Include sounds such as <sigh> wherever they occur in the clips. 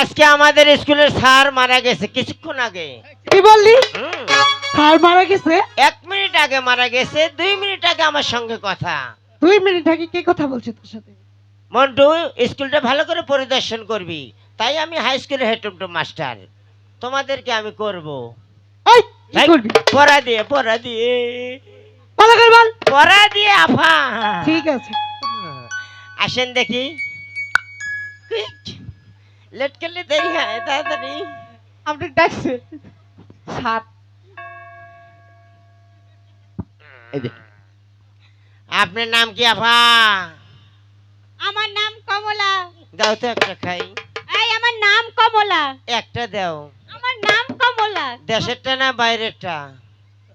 আজকে আমাদের স্কুলের স্যার মারা গেছে কিছুক্ষণ আগে। কি বললি? স্যার মারা গেছে? এক মিনিট আগে মারা গেছে দুই মিনিট আগে আমার সঙ্গে কথা। দুই মিনিট আগে কে কথা বলছে তোর সাথে? মন্টু স্কুলটা ভালো করে পরিদর্শন করবি। তাই আমি হাই স্কুলের হেড মাস্টার তোমাদেরকে আমি করব। কি পড়া দিয়ে পড়া দিয়ে। ভালো করে বল। পড়া দিয়ে আফা। ঠিক আছে। আসেন দেখি। লেট করলে দেরি হয় তাড়াতাড়ি। আপনি ডাকছে সাত। আপনার নাম কি আফা? আমার নাম কমলা। দাও তো একটা খাই। এই আমার নাম কমলা। একটা দাও। আমার নাম কমলা। দেশেরটা না বাইরেরটা?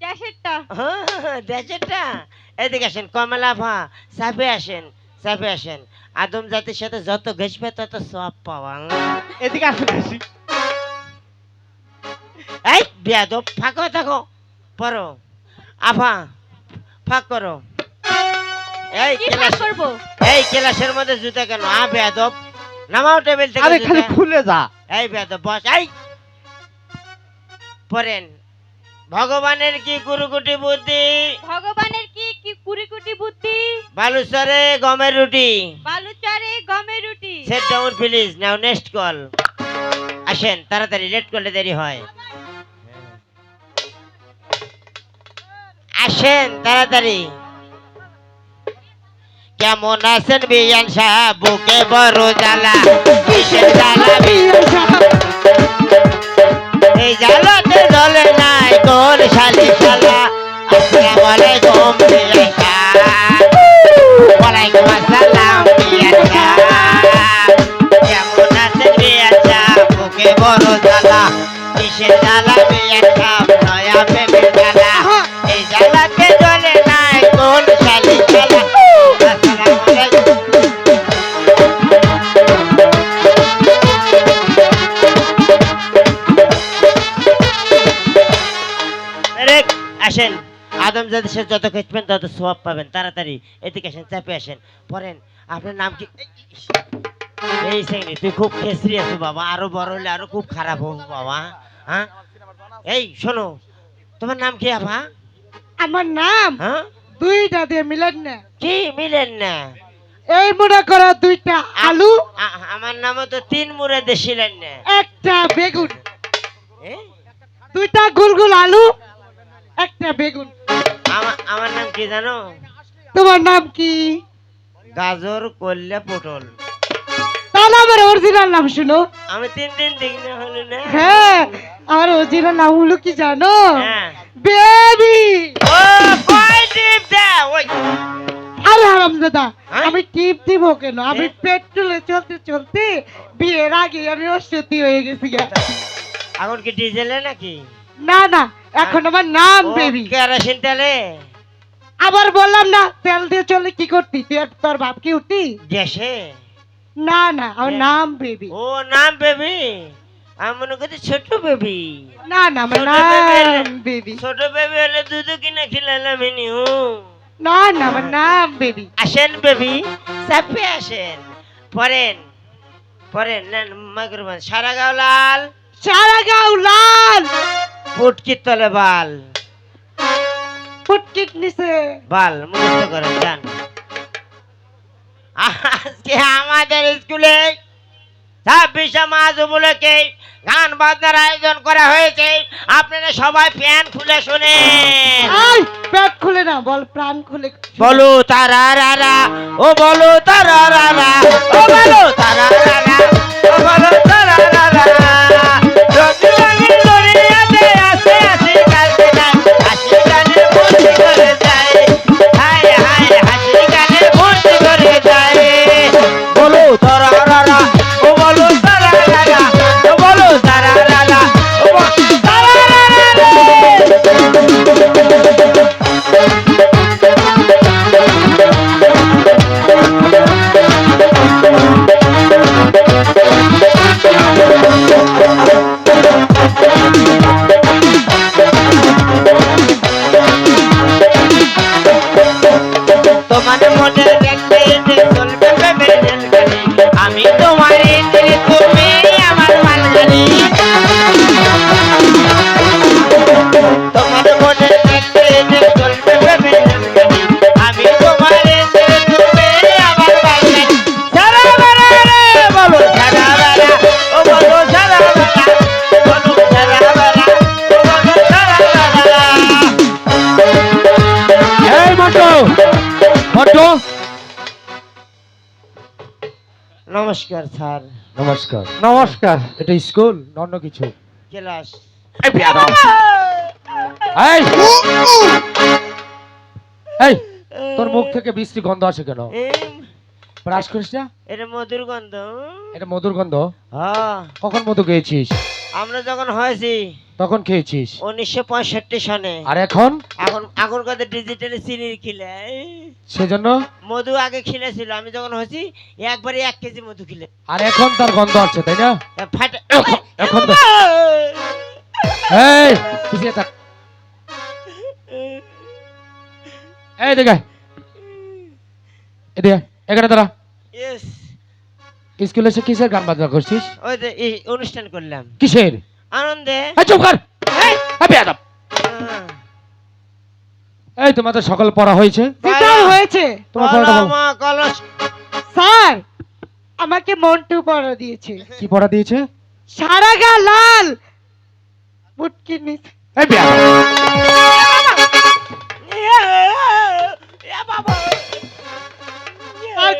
দেশেরটা। হ্যাঁ, দেশেরটা। এদিকে আসেন কমলা ভা সাপে আসেন। চাপে আসেন। আদম জাতির সাথে যত ঘেসবে তত সব পাওয়া। এদিকে আসো। বেশি এই বিয়াদব ফাঁক থাকো। পড়ো। আফা ফাঁক করো। এই ক্লাস করব? এই ক্লাসের মধ্যে জুতা কেন? আ বেয়াদব। নামাও টেবিল থেকে আরে খালি খুলে যা। এই বেয়াদব বস। এই! পড়েন। ভগবানের কি কুরুকুটি বুদ্ধি? ভগবানের বুদ্ধি। বালুচরে গমের রুটি। বালুচরে গমের রুটি। Sit down please now next call আসেন তাড়াতাড়ি লেট করলে দেরি হয়। আসেন তাড়াতাড়ি। কেমন আছেন বিয়ান সাহেব? বুকে বড় জ্বালা। কিসের জ্বালা বিয়ে সাহেব, এই জ্বালাতে জ্বলে নাই কোন শালি শালা। আসসালামু আলাইকুম জাতির যত খেচবেন তত সোয়াব পাবেন। তাড়াতাড়ি এদিকে আসেন চাপে আসেন। পড়েন আপনার নাম কি? এই সেঙ্গি তুই খুব খেসরি আছো বাবা আরও বড় হলে আরও খুব খারাপ হব বাবা হ্যাঁ? এই শোনো তোমার নাম কি আভা আমার নাম হ্যাঁ? দুইটা দিয়ে মিলেন না। কি মিলেন না? এই মনে করো দুইটা আলু আমার নামও তো তিন মুড়ে দেশিলেন না। একটা বেগুন? দুইটা গুলগুল আলু একটা বেগুন। জানো? তোমার নাম কি? গাজর কল্যা পটল। তাহলে আমার অরিজিনাল নাম শুনো। আমি তিন দিন দিক না হলো না। হ্যাঁ আমার অরিজিনাল নাম হলো কি জানো? হ্যাঁ। বেবি। ও কয় টিপ দে ওই। আরে হারামজাদা হ্যাঁ? আমি টিপ দিব কেন? আমি পেট্রোলে চলতে চলতে বিয়ের আগে আমি অসতি হয়ে গেছি। এখন কি ডিজেলে নাকি? না না এখন আমার নাম বেবি। কেরোসিন তেলে? আবার বললাম না তেল দিয়ে চলে কি করতি? তুই তোর বাপ কি উঠতি? গ্যাসে? না না আমার হ্যাঁ। নাম বেবি। ও নাম বেবি? আমি মনে করছি ছোট বেবি। না না আমার নাম বেবি। ছোট বেবি হলে দুধ কিনে খিলালাম ইনি না না আমার নাম বেবি। আসেন বেবি চাপে আসেন। পরেন পরেন নেন মাইক্রোফোন সারা গাও লাল। সারা গাও লাল। পুটকির তলে বাল। ফুটকিট নিছে। বাল মুখস্থ করেন যান আজকে আমাদের স্কুলে ছাব্বিশে মার্চ উপলক্ষে গান বাজনার আয়োজন করা হয়েছে। আপনারা সবাই প্যান খুলে আই পেট খুলে না বল প্রাণ খুলে। বলো তারা রারা ও বলো তারা রারা ও বলো তারা রারা ও বলো তারা রারা নমস্কার স্যার। নমস্কার। নমস্কার। এটা স্কুল অন্য কিছু? ক্লাস। এই এই! এই! তোর মুখ থেকে বৃষ্টি গন্ধ আসে কেন? ব্রাশ করিস না? এটা মধুর গন্ধ। এটা মধুর গন্ধ? হ্যাঁ। কখন মধু খেয়েছিস? আমরা যখন হয়েছি তখন খেয়েছিস? উনিশশো পঁয়ষট্টি সনে আর এখন? এখন এখন ডিজিটাল চিনির সেজন্য? মধু আগে খিলেছিল আমি যখন হয়েছি একবারে এক কেজি মধু খিলে আর এখন তার গন্ধ আছে তাই না? এখন- এখন এই পিছিয়ে থাক। এই দেখে এদিকে এখানে দাঁড়া। স্কুলে এসে কিসের গান বাজনা করছিস? ওই যে অনুষ্ঠান করলাম। কিসের? আনন্দে। এই চুপ কর। এই বেয়াদব। আহ, এই তোমাদের সকল পড়া হয়েছে। হয়েছে? তোমার পড়াটা বলো কলমা, কলস। স্যার আমাকে মন্টু পড়া দিয়েছে। কি পড়া দিয়েছে? সারা গা লাল। এই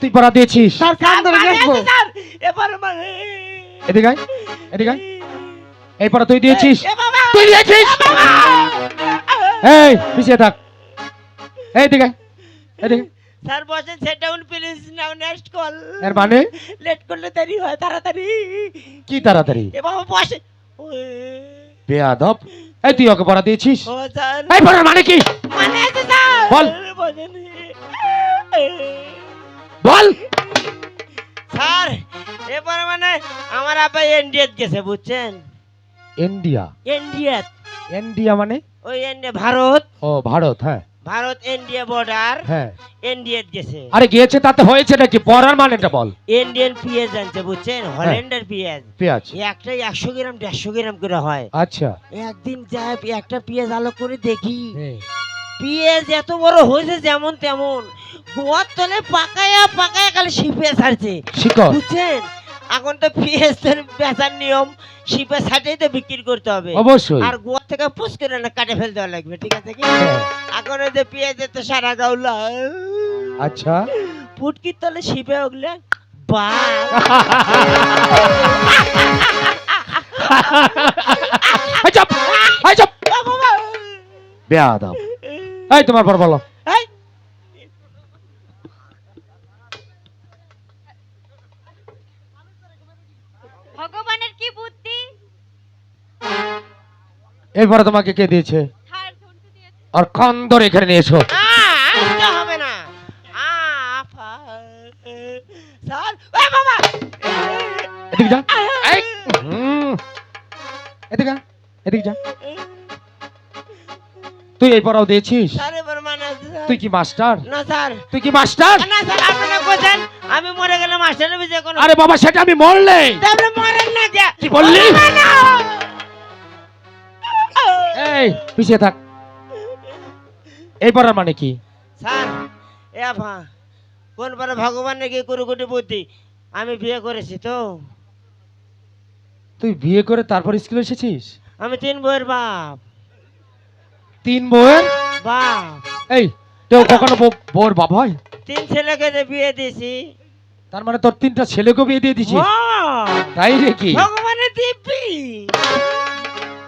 তুই পড়া দিয়েছিস? স্যার কান ধরে দেখব এবার মানে এদিকে আয়, এদিকে আয়। এই পড়া তুই দিয়েছিস? তুই দিয়েছিস? এই পিছিয়ে থাক। এই দিকে এদিকে স্যার বসেন sit down please now next call এর মানে? লেট করলে দেরি হয় তাড়াতাড়ি। কি তাড়াতাড়ি? এ বাবা বসে। বেয়াদব। এই তুই ওকে পড়া দিয়েছিস? ও স্যার। এই পড়ার মানে কি? মানে আছে স্যার। বল। বল। স্যার এবার মানে আমার আব্বা ইন্ডিয়াত গেছে বুঝছেন? ইন্ডিয়া ইন্ডিয়াত ইন্ডিয়া মানে? ওই ইন্ডিয়া ভারত। ও ভারত হ্যাঁ। ভারত ইন্ডিয়া বর্ডার হ্যাঁ। ইন্ডিয়াত গেছে আরে গিয়েছে তাতে হয়েছে নাকি? মানেটা বল। ইন্ডিয়ান পেঁয়াজ আনছে বুঝছেন? হল্যান্ডের পেঁয়াজ। পেঁয়াজ। একটা একশো গ্রাম দেড়শো গ্রাম করে হয়। আচ্ছা। একদিন যায় একটা পেঁয়াজ আলো করে দেখি। হ্যাঁ। পেঁয়াজ এত বড় হয়েছে যেমন তেমন। গোয়ার তলে পাকায়া পাকায়া খালি শিপে ছাড়ছে। বুঝছেন? এখন তো পেঁয়াজ বেচার নিয়ম শিপে ছাটেই তো বিক্রি করতে হবে। অবশ্যই। আর গোয়া থেকে পুষ করে না কাটে ফেল দেওয়া লাগবে ঠিক আছে কি? হ্যাঁ। এখন ওই যে পেঁয়াজের তো সারা গাউলা। আচ্ছা। পুটকির তলে শিপে উগলে বা বেয়াদব। এই তোমার পর বলো। এই, এরপরে তোমাকে কে দিয়েছে? আর কান ধরে এখানে নিয়ে এসো। হবে না। আ, আফা, এ, স্যার এ বাবা! এদিকে যা। এদিকে যা, এদিকে যা। তুই এই পড়াও দিয়েছিস? মানে। তুই কি মাস্টার? না স্যার। তুই কি মাস্টার? না স্যার আপনারা কোথায় আমি মরে গেলে মাস্টারের কোনো আরে বাবা সেটা আমি মরলে। তাহলে মরেন না কি বললি? না। এই পিছিয়ে থাক। এই মানে কি? স্যার এ কোন পারে ভগবান নাকি বুদ্ধি? আমি বিয়ে করেছি তো। তুই বিয়ে করে তারপর স্কুলে এসেছিস? আমি তিন বইয়ের বাপ। তিন বউয়ের বাপ। এই কেউ কখনো বউ- বউয়ের বাবা হয়? তিন ছেলেকে যে বিয়ে দিয়েছি। তার মানে তোর তিনটা ছেলেকে বিয়ে দিয়ে দিছিস! তাই নাকি? ভগবানের দিব্যি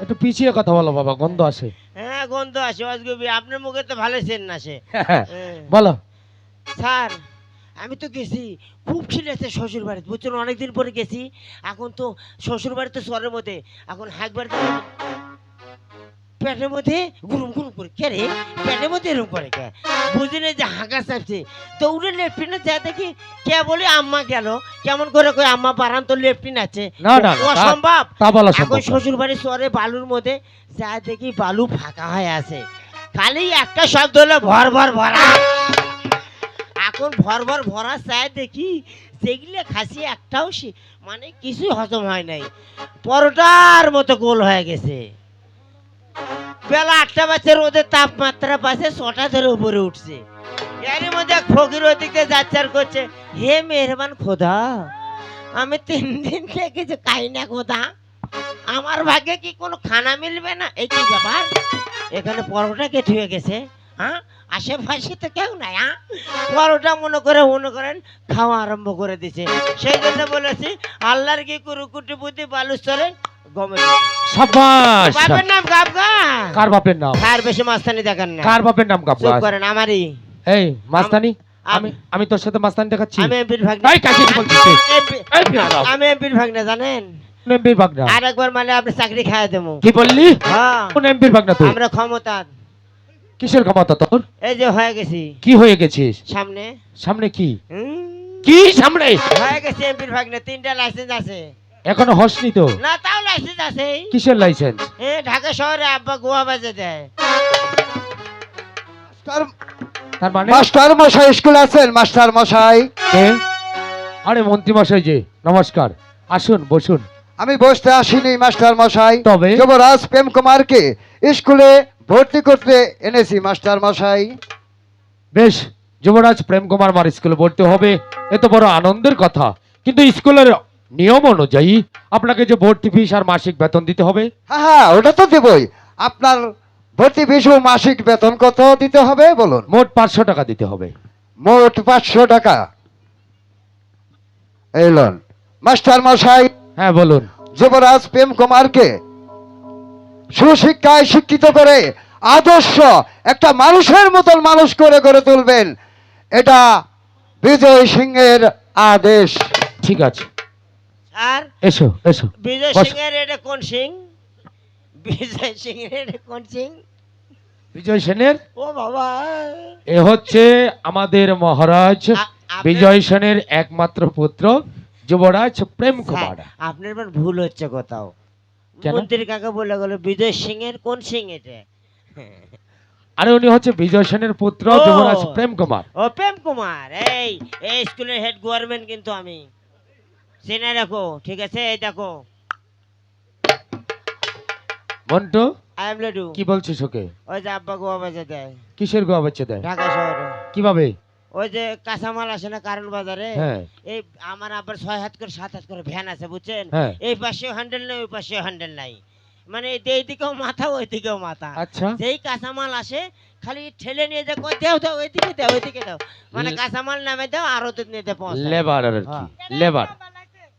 একটু পিছিয়ে কথা বলো বাবা গন্ধ আসে। হ্যাঁ গন্ধ আসে অজগবি আপনার মুখে তো ভালো সেন আসে হ্যাঁ, হ্যাঁ। বলো। স্যার আমি তো গেছি খুব খিলেছে শ্বশুর বাড়িতে বুঝছেন অনেকদিন পরে গেছি এখন তো শ্বশুর বাড়িতে সরের মধ্যে এখন হাঁকবার পেটের মধ্যে গুরুম গুরুম করে কে রে? পেটের মধ্যে এরকম করে কে? বুঝি না যে হাঁকা চাপছে। দৌড়ে লেফটিনে যা দেখি কে বলি আম্মা গেল। কেমন করে কই আম্মা বারান তো লেফটিন আছে। তা- অসম্ভব। এখন শ্বশুর বাড়ির সরে বালুর মধ্যে যা দেখি বালু ফাঁকা হয়ে আছে। খালি একটা শব্দ হলো ভর ভর ভরা। এখন ভর ভর ভরা চায় দেখি যেগুলো খাসি একটাও মানে কিছুই হজম হয় নাই। পরোটার মতো গোল হয়ে গেছে। বেলা আটটা বাজছে, রোদের তাপমাত্রা পাশে ছটা ধরে উপরে উঠছে। এর মধ্যে ফকির ওদিকে যাচ্চার করছে, হে মেহরবান খোদা, আমি তিন দিন থেকে যে খাই না খোদা। আমার ভাগ্যে কি কোনো খানা মিলবে না? এই কি ব্যাপার? এখানে পরোটা কে ধুয়ে গেছে হ্যাঁ? আশেপাশে তো কেউ নাই হ্যাঁ? পরোটা মনে করে মনে করেন, খাওয়া আরম্ভ করে দিছে। সেই জন্য বলেছি, আল্লাহর কি কুরুকুটি বুদ্ধি বালুস চলে গমে সাবাস বাপের নাম গাবগা কার বাপের নাম? আর বেশি মাস্তানি দেখেন না। কার বাপের নাম চুপ করেন আমারই। এই মাস্তানি? আমি আমি তোর সাথে মাস্তানি দেখাচ্ছি। আমি এমপির ভাগ্নে। এই কাকে বলছিস তুই? MP এই বিয়াদব। আমি এমপির ভাগ্নে জানেন? এমপির ভাগনা? আর একবার মানে আপনি চাকরি খাইয়ে দেবো। কি বললি? হ্যাঁ। কোন এমপির তুই? আমরা ক্ষমতা কিসের ক্ষমতা তোর? এই যে হয়ে গেছি। কি হয়ে গেছিস? সামনে। সামনে কি? হুম, কি সামনে? হয়ে গেছে এমপির ভাগ্নে তিনটা লাইসেন্স আছে। এখনও হসনি তো? না তাও লাইসেন্স আছে। কিসের লাইসেন্স এ ঢাকা শহরে আব্বা গোয়া বাজে দেয়। তার মানে? মাস্টার মশাই স্কুল আছেন মাস্টার মশাই। কে? আরে মন্ত্রী মশাই যে নমস্কার। আসুন বসুন। আমি বসতে আসিনি মাস্টার মশাই। তবে? যুবরাজ প্রেম কুমারকে স্কুলে ভর্তি করতে এনেছি মাস্টার মশাই। বেশ যুবরাজ প্রেম কুমার মার স্কুলে ভর্তি হবে। এত বড় আনন্দের কথা। কিন্তু স্কুলের নিয়ম অনুযায়ী আপনাকে যে ভর্তি ফিস আর মাসিক বেতন দিতে হবে। হ্যাঁ হ্যাঁ ওটা তো দেবই। আপনার ভর্তি ফিস ও মাসিক বেতন কত দিতে হবে বলুন? মোট পাঁচশো টাকা দিতে হবে। মোট পাঁচশো টাকা। এলন মাস্টার মশাই হ্যাঁ বলুন। যুবরাজ প্রেম কুমারকে সুশিক্ষায় শিক্ষিত করে আদর্শ একটা মানুষের মতন মানুষ করে গড়ে তুলবেন এটা বিজয় সিংহের আদেশ। ঠিক আছে। আর এসো এসো। বিজয় সিং এর এটা কোন সিং? বিজয় সিং এর এটা কোন সিং? বিজয় সেনের? ও বাবা। এ হচ্ছে আমাদের মহারাজ বিজয় সেনের একমাত্র পুত্র যুবরাজ প্রেম কুমার। আপনার এবার ভুল হচ্ছে কোথাও? মন্ত্রী কাকা বলে গেল? বিজয় সিং এর কোন সিং এটা? আরে উনি হচ্ছে বিজয় সেনের পুত্র। যুবরাজ প্রেম কুমার। ও প্রেম কুমার। এই এই স্কুলের হেড গভর্নমেন্ট কিন্তু আমি। চেনে রাখো ঠিক আছে? এই দেখো। মন্টু আই এম লেডু কি বলছিস ওকে? ওই যে আব্বা গোয়া বাজে দেয়। কিসের গোয়া বাচ্চা দেয়? ঢাকা শহরে। কীভাবে? ওই যে কাঁচামাল আসে না কারণ বাজারে? হ্যাঁ। এই আমার আবার ছয় হাত করে সাত হাত করে ভ্যান আছে বুঝছেন? হ্যাঁ। এই পাশেও হ্যান্ডেল নেই ওই পাশেও হ্যান্ডেল নাই। মানে এই এই দিকেও মাথা ওই দিকেও মাথা। আচ্ছা। যেই কাঁচামাল আসে খালি ঠেলে নিয়ে যায় কই দাও দাও ওইদিকে দাও ওইদিকে দাও। মানে কাঁচামাল নামে দাও আরও তো নিতে পৌঁছায়। লেবার আর কি হ্যাঁ। লেবার।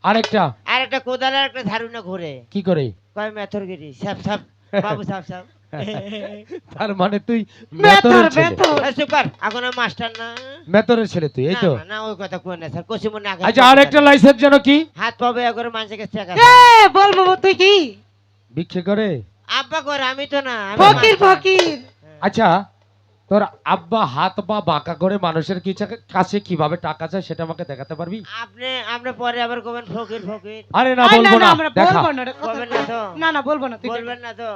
আরেকটা। আর একটা কোদালের একটা ধারুনা ঘুরে। কি করে? কয় মেথরগিরি সাপ সাপ বাবু সাপ সাপ। <laughs> তার মানে তুই মেতরের ছেলে। সুপার এখন মাস্টার না। মেতরের ছেলে তুই এই তো। না, না ওই কথা কই না স্যার কষি মনে আগে আচ্ছা আরেকটা লাইসেন্স যেন কি? হাত পাবে করে মানুষের কাছে টাকা। এ বলব তুই কি? ভিক্ষে করে? আব্বা করে আমি তো না আমি ফকির ফকির। আচ্ছা তোর আব্বা হাত বা বাঁকা করে মানুষের কিছু- কাছে কীভাবে টাকা চায় সেটা আমাকে দেখাতে পারবি? আপনি আপনি পরে আবার কবেন ফকির ফকির। আরে না বলব না দেখা। বলব না কথা বলবেন না তো। না না বলব না বলবেন না তো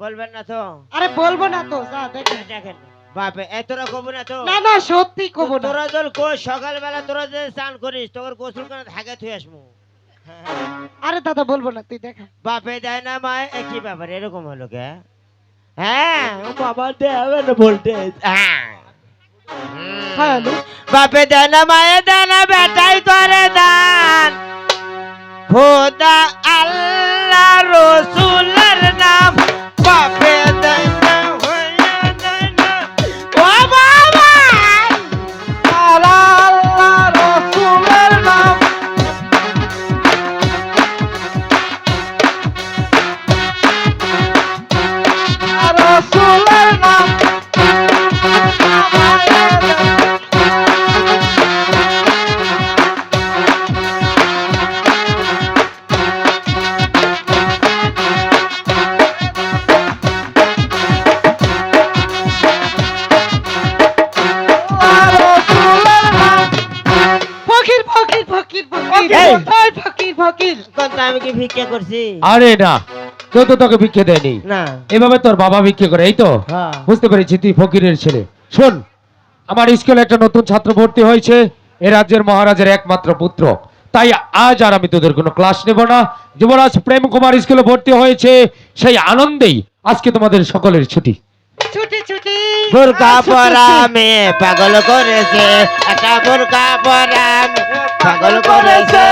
বলবেন না তো। আরে বলব না তো যা দেখ। দেখেন। বাপে এতটা কব না তো। না না সত্যি কব না। তোরা জল কই সকালবেলা তোরা যে স্নান করিস তোর গোসল করে ধাগে থুই আসমু আরে দাদা বলব না তুই দেখা। বাপে দেয় না মা এ কি ব্যাপার এরকম হলো কে? হ্যাঁ। বাবা দেবে না ভোল্টেজ হ্যাঁ বাপে মায়ে দেয় না বেটাই করে দান। খোদা আল্লাহ রসুলের নাম বাপে ফকির কোনটা আমি কি ভিক্ষা করছি? আরে না কেউ তো তোকে ভিক্ষে দেয়নি। না। এভাবে তোর বাবা ভিক্ষে করে এই তো? হ্যাঁ। বুঝতে পেরেছি তুই ফকিরের ছেলে। শোন আমার স্কুলে একটা নতুন ছাত্র ভর্তি হয়েছে এ রাজ্যের মহারাজের একমাত্র পুত্র। তাই আজ আর আমি তোদের কোনো ক্লাস নেব না। যুবরাজ প্রেম কুমার স্কুলে ভর্তি হয়েছে সেই আনন্দেই আজকে তোমাদের সকলের ছুটি। ছুটি ছুটি। বোরকা পরা মেয়ে পাগল করেছে একটা বোরকা পরা পাগল করেছে।